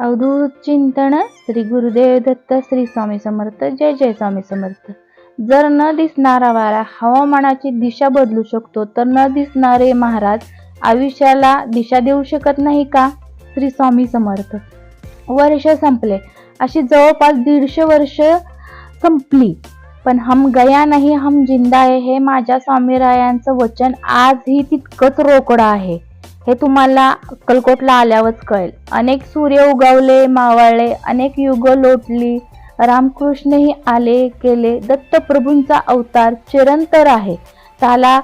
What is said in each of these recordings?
अवधूत चिंतन श्री गुरुदेव दत्त श्री स्वामी समर्थ जय जय स्वामी समर्थ. जर न दिसणारा वारा हवामानाची दिशा बदलू शकतो तर न दिसणारे महाराज आयुष्याला दिशा देऊ शकत नाही का? श्री स्वामी समर्थ. वर्ष संपले. अशी जवळपास दीडशे वर्ष संपली. पण हम गया नाही हम जिंदा आहे हे माझ्या स्वामीरायांचं वचन आजही तितकंच रोकडं आहे. हे तुम्हाला अक्कलकोटला आल्यावरच कळेल. अनेक सूर्य उगवले मावळले अनेक युग लोटली. रामकृष्णही आले केले. दत्तप्रभूंचा अवतार चिरंतर आहे. त्याला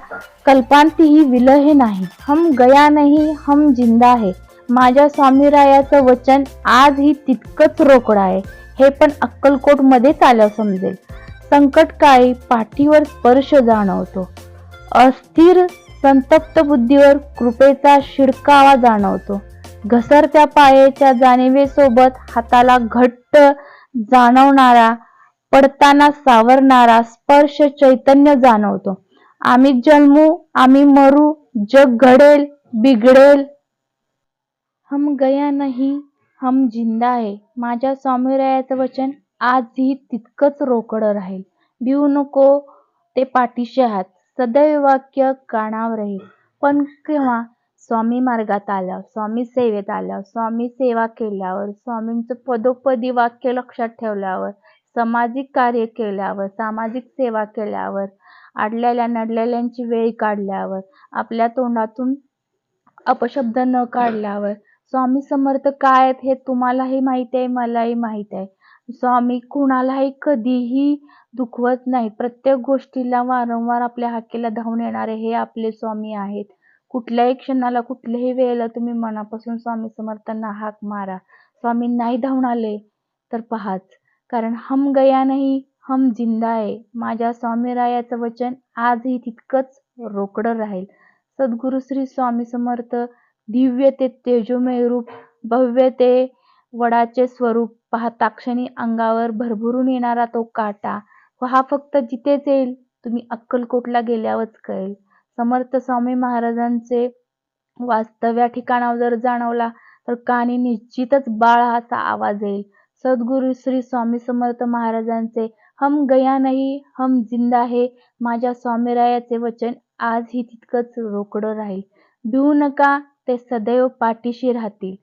कल्पांतीही विलहे नाही. हम गया नाही हम जिंदा आहे. माझ्या स्वामीरायाचं वचन आजही तितकंच रोकडं आहे. हे पण अक्कलकोटमध्येच आलं समजेल. संकटकाळी पाठीवर स्पर्श जाणवतो. अस्थिर संतप्त बुद्धीवर कृपेचा शिडकावा जाणवतो. घसरत्या पायाच्या जाणीवेसोबत हाताला घट्ट जाणवणारा पडताना सावरणारा स्पर्श चैतन्य जाणवतो. आम्ही जन्मू आम्ही मरू जग घडेल बिघडेल. हम गया नाही हम जिंदा आहे माझ्या स्वामीरायाचं वचन आजही तितकंच रोकडं राहील. भिवू नको ते पाठीशी आहात. सदैव वाक्य कानावर राहील. पण केव्हा? स्वामी मार्गात आल्यावर स्वामी सेवेत आल्यावर स्वामी सेवा केल्यावर स्वामींचं पदोपदी वाक्य लक्षात ठेवल्यावर सामाजिक कार्य केल्यावर सामाजिक सेवा केल्यावर अडलेल्या नडलेल्यांची वेळ काढल्यावर आपल्या तोंडातून अपशब्द न काढल्यावर स्वामी समर्थ काय आहेत हे तुम्हालाही माहिती आहे मलाही माहीत आहे. स्वामी कुणालाही कधीही दुखवत नाही. प्रत्येक गोष्टीला वारंवार आपल्या हाकेला धावून येणारे हे आपले स्वामी आहेत. कुठल्याही क्षणाला कुठल्याही वेळेला तुम्ही मनापासून स्वामी समर्थांना हाक मारा. स्वामी नाही धावून आले तर पहाच. कारण हम गया नाही हम जिंदा आहे माझ्या स्वामीरायाचं वचन आजही तितकंच रोकडं राहील. सद्गुरु श्री स्वामी समर्थ दिव्य ते तेजोमय रूप भव्य ते वडाचे स्वरूप पाहता क्षणी अंगावर भरभरून येणारा तो काटा व हा फक्त जिथेच येईल तुम्ही अक्कलकोटला गेल्यावरच कळेल. समर्थ स्वामी महाराजांचे वास्तव या ठिकाणावर जर जाणवला तर कानी निश्चितच बाळ असा आवाज येईल. सद्गुरु श्री स्वामी समर्थ महाराजांचे हम गया नाही हम जिंदा हे माझ्या स्वामीरायाचे वचन आजही तितकंच रोकडं राहील. भिवू नका ते सदैव पाठीशी राहतील.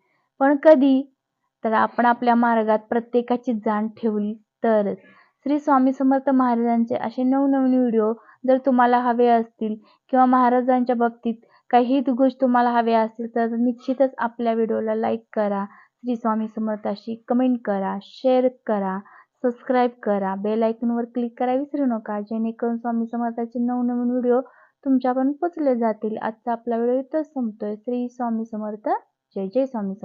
पण कधी तर आपण आपल्या मार्गात प्रत्येकाची जाण ठेवली तरच. श्री स्वामी समर्थ महाराजांचे असे नवनवीन व्हिडिओ जर तुम्हाला हवे असतील किंवा महाराजांच्या बाबतीत काही गोष्ट तुम्हाला हव्या असतील तर निश्चितच आपल्या व्हिडिओला लाईक करा. श्री स्वामी समर्थाशी कमेंट करा शेअर करा सबस्क्राईब करा. बेल आयकॉनवर क्लिक करा विसरू नका. जेणेकरून स्वामी समर्थाचे नवनवीन व्हिडिओ तुमच्यापर्यंत पोचले जातील. आजचा आपला व्हिडिओ इथंच संपतोय. श्री स्वामी समर्थ. जय जय स्वामी समर्थ.